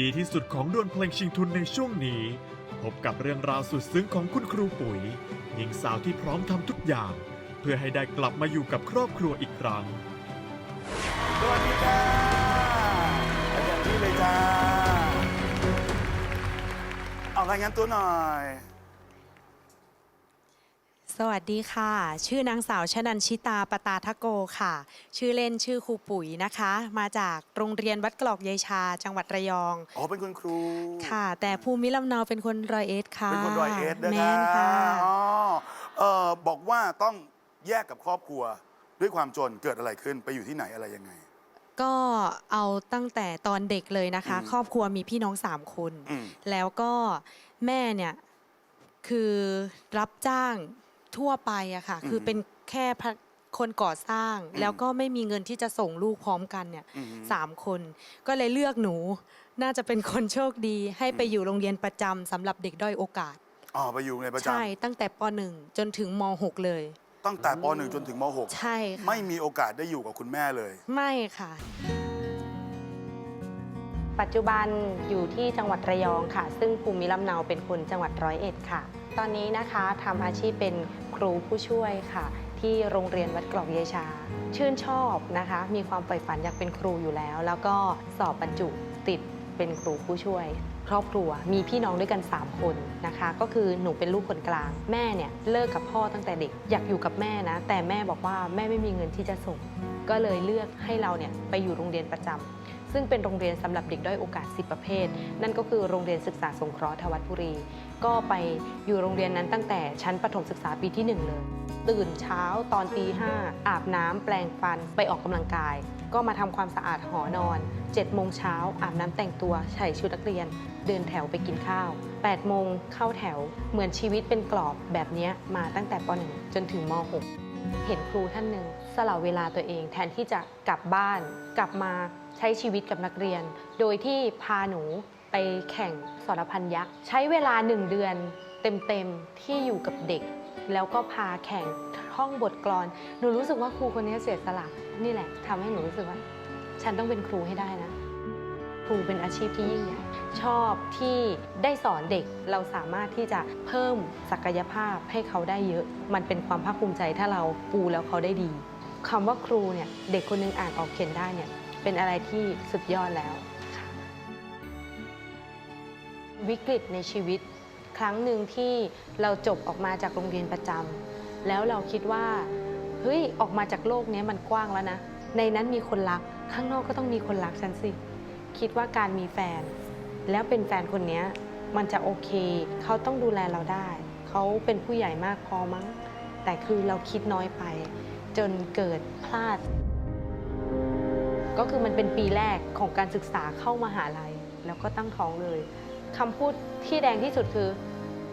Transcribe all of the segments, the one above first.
ดีที่สุดของดวลเพลงชิงทุนในช่วงนี้ พบกับเรื่องราวสุดซึ้งของคุณครูปุ๋ย หญิงสาวที่พร้อมทำทุกอย่าง เพื่อให้ได้กลับมาอยู่กับครอบครัวอีกครั้ง สวัสดีจ้าอาจารย์ที่เลยจ้าเอารายงานตัวหน่อย สวัสดีค่ะ ชื่อนางสาวชนันชิตาปตาทะโกค่ะ ชื่อเล่นชื่อครูปุ๋ยนะคะ มาจากโรงเรียนวัดกรอกยายชา จังหวัดระยอง อ๋อเป็นคุณครูค่ะ แต่ภูมิลำเนาเป็นคนรอยเอ็ดค่ะเป็นคนรอยเอ็ดนะแมคะนค่ะ อ๋อเอ่อบอกว่าต้องแยกกับครอบครัวด้วยความจนเกิดอะไรขึ้นไปอยู่ที่ไหนอะไรยังไง ก็เอาตั้งแต่ตอนเด็กเลยนะคะ อืม ครอบครัวมีพี่น้องสามคน อืม แล้วก็แม่เนี่ยคือรับจ้าง ทั่วไปอะค่ะ คือเป็นแค่พะคนก่อสร้าง แล้วก็ไม่มีเงินที่จะส่งลูกพร้อมกันเนี่ยอืมสามคน ก็เลยเลือกหนู น่าจะเป็นคนโชคดี ให้ไปอยู่โรงเรียนประจำสำหรับเด็กด้อยโอกาส อ๋อไปอยู่ในประจใช่ตั้งแต่ป .1 จนถึงม .6 เลยำตั้งแต่ป .1 จนถึงม .6 ใช่ค่ะไม่มีโอกาสได้อยู่กับคุณแม่เลย ไม่ค่ะ ปัจจุบันอยู่ที่จังหวัดระยองค่ะ ซึ่งภูมิลำเนาเป็นคนจังหวัดร้อยเอ็ดค่ะ ตอนนี้นะคะทำอาชีพเป็นครูผู้ช่วยค่ะ ที่โรงเรียนวัดกรอกเยชา ชื่นชอบนะคะ มีความใฝ่ฝันอยากเป็นครูอยู่แล้ว แล้วก็สอบบรรจุติดเป็นครูผู้ช่วย ครอบครัวมีพี่น้องด้วยกัน 3 คนนะคะ ก็คือหนูเป็นลูกคนกลางแม่เนี่ยเลิกกับพ่อตั้งแต่เด็กอยากอยู่กับแม่นะ แต่แม่บอกว่าแม่ไม่มีเงินที่จะส่ง ก็เลยเลือกให้เราเนี่ยไปอยู่โรงเรียนประจำ ซึ่งเป็นโรงเรียนสำหรับเด็กด้อยโอกาส 10 ประเภท นั่นก็คือโรงเรียนศึกษาสงเคราะห์ทวัดบุรี ก็ไปอยู่โรงเรียนนั้นตั้งแต่ชั้นประถมศึกษาปีที่ 1 เลย ตื่นเช้าตอนตีห้าอาบน้ำแปลงฟันไปออกกำลังกาย ก็มาทำความสะอาดหอนอน7โมงเช้าอาบน้ำแต่งตัวใส่ชุดนักเรียน เดินแถวไปกินข้าว8โมงเข้าแถวเหมือนชีวิตเป็นกรอบแบบนี้มาตั้งแต่ป .1 จนถึงม .6 เห็นครูท่านหนึ่งสละเวลาตัวเองแทนที่จะกลับบ้านกลับมาใช้ชีวิตกับนักเรียน โดยที่พาหนูไปแข่งสรพันยักษ์ใช้เวลาหนึ่งเดือนเต็มๆที่อยู่กับเด็ก แล้วก็พาแข่งท่องบทกลอน หนูรู้สึกว่าครูคนนี้เสียสละนี่แหละทำให้หนูรู้สึกว่า ฉันต้องเป็นครูให้ได้นะ ครูเป็นอาชีพที่ยิ่งใหญ่ ชอบที่ได้สอนเด็กเราสามารถที่จะเพิ่มศักยภาพให้เขาได้เยอะ มันเป็นความภาคภูมิใจถ้าเราปูแล้วเขาได้ดีคำว่าครูเนี่ยเด็กคนหนึงอ่านออกเขียนได้เนี่ยเป็นอะไรที่สุดยอดแล้ววิกฤตในชีวิต ครั้งหนึ่งที่เราจบออกมาจากโรงเรียนประจำแล้วเราคิดว่าเฮ้ยออกมาจากโลกนี้มันกว้างแล้วนะ ในนั้นมีคนรัก ข้างนอกก็ต้องมีคนรักฉันสิ คิดว่าการมีแฟน แล้วเป็นแฟนคนนี้มันจะโอเค เขาต้องดูแลเราได้ เขาเป็นผู้ใหญ่มากพอมั้ง แต่คือเราคิดน้อยไป จนเกิดพลาด ก็คือมันเป็นปีแรกของการศึกษาเข้ามาหาลัย แล้วก็ตั้งท้องเลยคำพูดที่แดงที่สุดคือ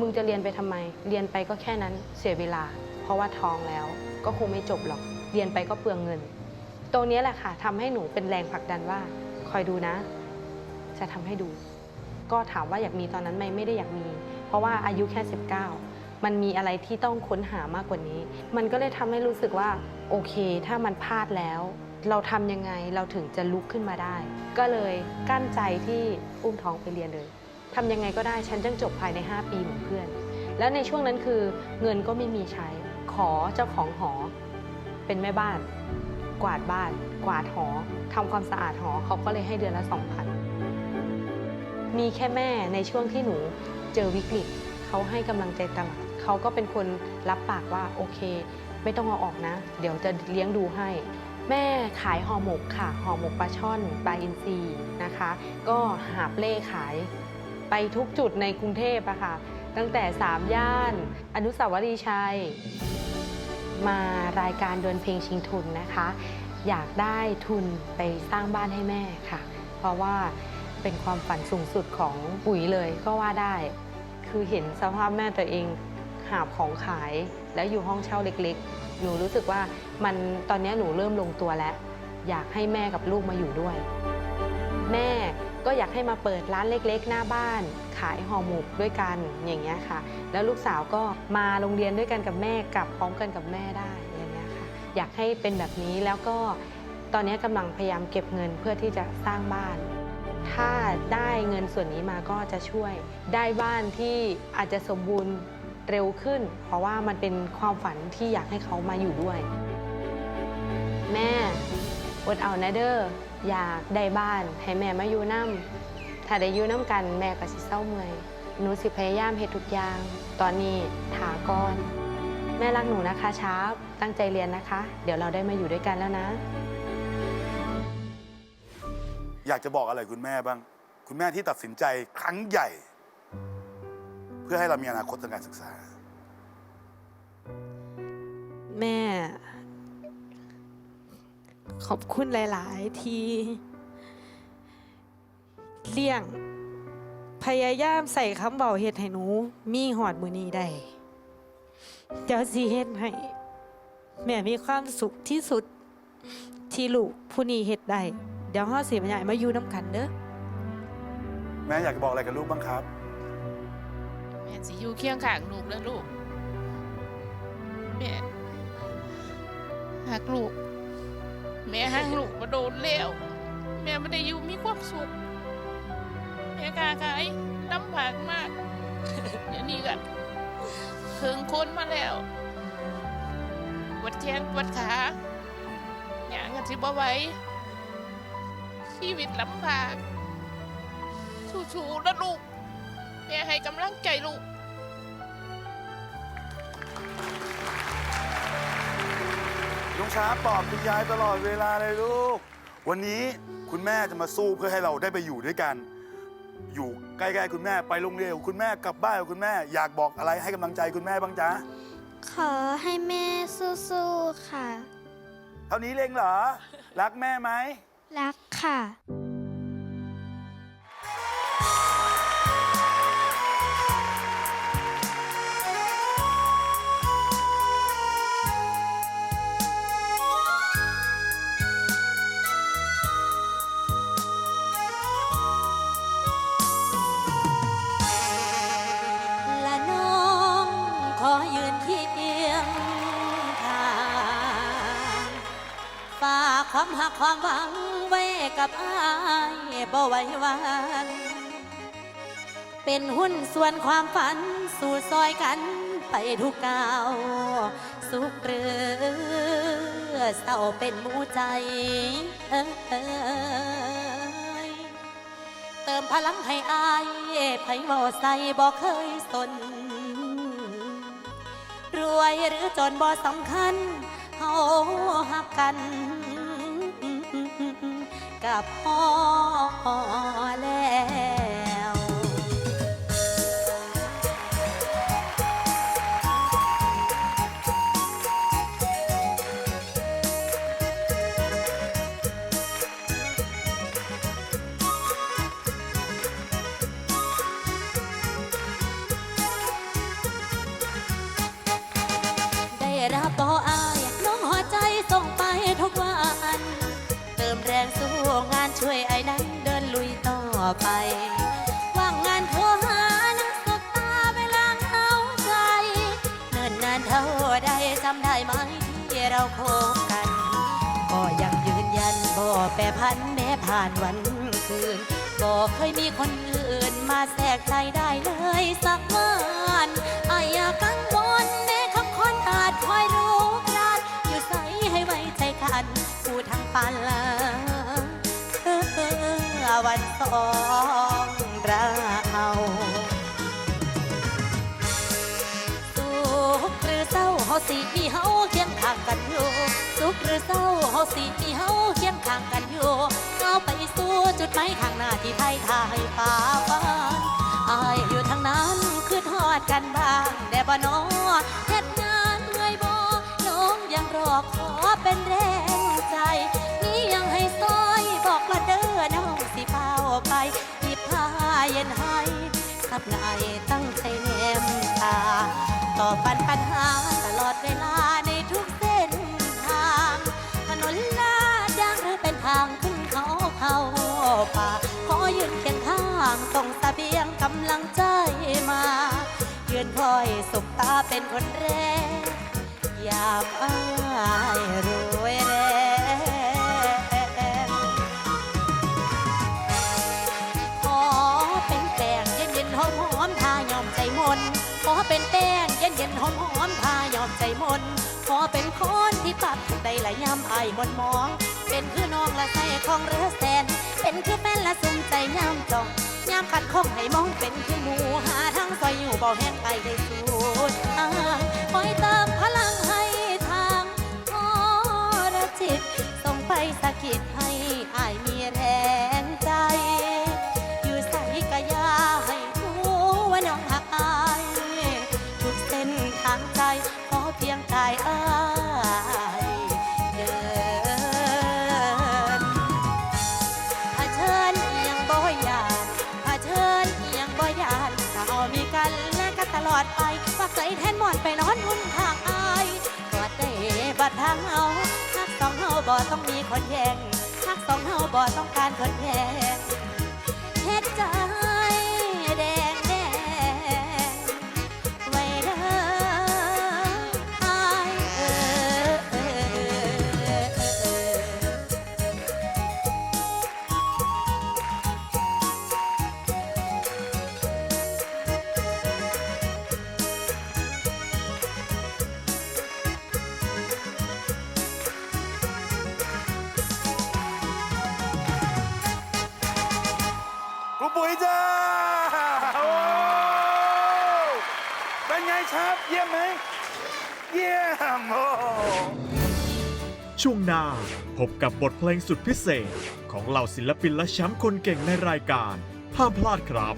มึงจะเรียนไปทำไม เรียนไปก็แค่นั้นเสียเวลา เพราะว่าท้องแล้ว ก็คงไม่จบหรอก เรียนไปก็เปลืองเงิน ตรงนี้แหละค่ะทำให้หนูเป็นแรงผลักดันว่า คอยดูนะ จะทำให้ดู ก็ถามว่าอยากมีตอนนั้นไหมไม่ได้อยากมี เพราะว่าอายุแค่ 19 มันมีอะไรที่ต้องค้นหามากกว่านี้ มันก็เลยทำให้รู้สึกว่าโอเค ถ้ามันพลาดแล้ว เราทำยังไงเราถึงจะลุกขึ้นมาได้ ก็เลยกั้นใจที่อุ้มท้องไปเรียนเลยทำยังไงก็ได้ฉันจะจบภายใน 5 ปีเหมือนเพื่อน แล้วในช่วงนั้นคือเงินก็ไม่มีใช้ ขอเจ้าของหอ เป็นแม่บ้าน กวาดบ้าน กวาดหอทำความสะอาดหอเขาก็เลยให้เดือนละ2,000 มีแค่แม่ในช่วงที่หนูเจอวิกฤตเขาให้กำลังใจตลอดเขาก็เป็นคนรับปากว่าโอเค ไม่ต้องเอาออกนะ เดี๋ยวจะเลี้ยงดูให้ แม่ขายห่อหมกค่ะห่อหมกปลาช่อนปลาอินทรีนะคะ ก็หาบเล่ขาย ไปทุกจุดในกรุงเทพอะค่ะ ตั้งแต่สามย่าน อนุสาวรีย์ชัย มารายการดวลเพลงชิงทุนนะคะ อยากได้ทุนไปสร้างบ้านให้แม่ค่ะ เพราะว่า เป็นความฝันสูงสุดของปุ๋ยเลยก็ว่าได้ คือเห็นสภาพแม่ตัวเองหาบของขายแล้วอยู่ห้องเช่าเล็กๆ หนูรู้สึกว่ามันตอนนี้หนูเริ่มลงตัวแล้ว อยากให้แม่กับลูกมาอยู่ด้วย แม่ก็อยากให้มาเปิดร้านเล็กๆ หน้าบ้าน ขายห่อหมกด้วยกันอย่างเงี้ยค่ะ แล้วลูกสาวก็มาโรงเรียนด้วยกันกับแม่กลับพร้อมกันกับแม่ได้อย่างเงี้ยค่ะ อยากให้เป็นแบบนี้แล้วก็ตอนนี้กำลังพยายามเก็บเงินเพื่อที่จะสร้างบ้าน ถ้าได้เงินส่วนนี้มาก็จะช่วย ได้บ้านที่อาจจะสมบูรณ์เร็วขึ้น เพราะว่ามันเป็นความฝันที่อยากให้เขามาอยู่ด้วย แม่อดเอานะเด้ออยากได้บ้าน ให้แม่มาอยู่น้ำถ้าได้อยู่น้ำกันแม่ก็สิเศร้าเมื่อยหนูสิพยายามเฮ็ดทุกอย่าง ตอนนี้ถากอน แม่รักหนูนะคะชาร์ปตั้งใจเรียนนะคะ เดี๋ยวเราได้มาอยู่ด้วยกันแล้วนะ อยากจะบอกอะไรคุณแม่บ้าง คุณแม่ที่ตัดสินใจครั้งใหญ่ เพื่อให้เรามีอนาคตทางการศึกษา แม่ ขอบคุณหลาย ๆ ที่เลี่ยง พยายามใส่คำเบาเฮ็ดให้หนู มีหอดมือนี้ได้เดี๋ยวสิเฮ็ดให้ แม่มีความสุขที่สุดที่ลูกผู้นี้เฮ็ดได้ เดี๋ยวห้อสิบใหญ่มาอยู่น้ำกันเด้อแม่อยากจะบอกอะไรกับลูกบ้างครับ แม่สิอยู่เคียงข้างลูกแล้วลูกแม่หักลูก แม่หักลูกมาโดนแล้วแม่ไม่ได้อยู่มีความสุขแม่กาขายลำบากมากเดี๋ยวนี้ก็เคิงคนมาแล้วปวดแขนปวดขาอย่างกันสิบ่ไหว ชีวิตลำบากสู้ๆนะลูกแม่ให้กำลังใจลูกลุงช้าปลอบคุณยายตลอดเวลาเลยลูก วันนี้คุณแม่จะมาสู้เพื่อให้เราได้ไปอยู่ด้วยกัน อยู่ใกล้ๆคุณแม่ไปโรงเรียนกับคุณแม่กลับบ้านกับคุณแม่ อยากบอกอะไรให้กำลังใจคุณแม่บ้างจ๊ะขอให้แม่สู้ๆค่ะ เท่านี้เองเหรอ รักแม่ไหม รักค่ะ และน้องขอยืนที่เคียงข้างฝากความหักความหวัง ไว้กับอายบ่ไหว้วันเป็นหุ้นส่วนความฝันสู่ซอยกันไปทุกก้าวสุขหรือเศร้าเป็นมูใจเอ้ยเติมพลังให้อายไผเว่าใส่บ่เคยสน รวยหรือจนบ่สำคัญเฮาหักกัน กับพ่อแล้ว ไป ว่างงานโทรหานักสบตาเวลาเหงาใจ เนิ่นนานเท่าใดจำได้ไหมที่เราคบกัน ก็ยังยืนยันบ่แปรพันแม้ผ่านวันคืนบ่เคยมีคนอื่นมาแทรกใจได้เลยสักวันอายอยากกังวล วันสองเราสุขหรือเศร้าเฮาสิมีเฮาเคียงข้างกันอยู่สุขหรือเศร้าเฮาสิมีเฮาเคียงข้างกันอยู่ก้าไปสู่จุดหมายข้างหน้าที่ไทยทายฟ้าฝันอายอยู่ทางนั้นคือทอดกันบ้างแต่บ่นอเฮ็ดงานเมื่อยบ่น้องยังรอขอเป็นแรงใจ ขับนายตั้งใจแนมตา ต่อปันปัญหาตลอดเวลาในทุกเส้นทาง ถนนลาดยางหรือเป็นทางขึ้นเขาเขาป่า ขอยืนเคียงข้างส่งเสบียงกำลังใจมา ยืนคอยสบตาเป็นคนแรก อยากอา ขอเป็นแป้งเย็นเย็นหอมหอมทายอมใจมน ขอเป็นคนที่ปักได้ละยามไอ้มนมอง เป็นคือน้องละใส่ของเรือแสน เป็นคือแม่ละสุมใจยามจองยามขัดข้องให้มองเป็นคือหมูหาทางซอยอยู่เบาแห้งไอได้สูด ดไปฝากใจแทนหมอนไปนอนหุ่นทางอายกอดได้บัดทางเอาทักสองเฮาบ่ต้องมีคนแย่งทักสองเฮาบ่ต้องการคนแย่ง ครับ เยี่ยมไหม เยี่ยมโอ้ช่วงหน้าพบกับบทเพลงสุดพิเศษ ของเหล่าศิลปินและแชมป์คนเก่งในรายการ ห้ามพลาดครับ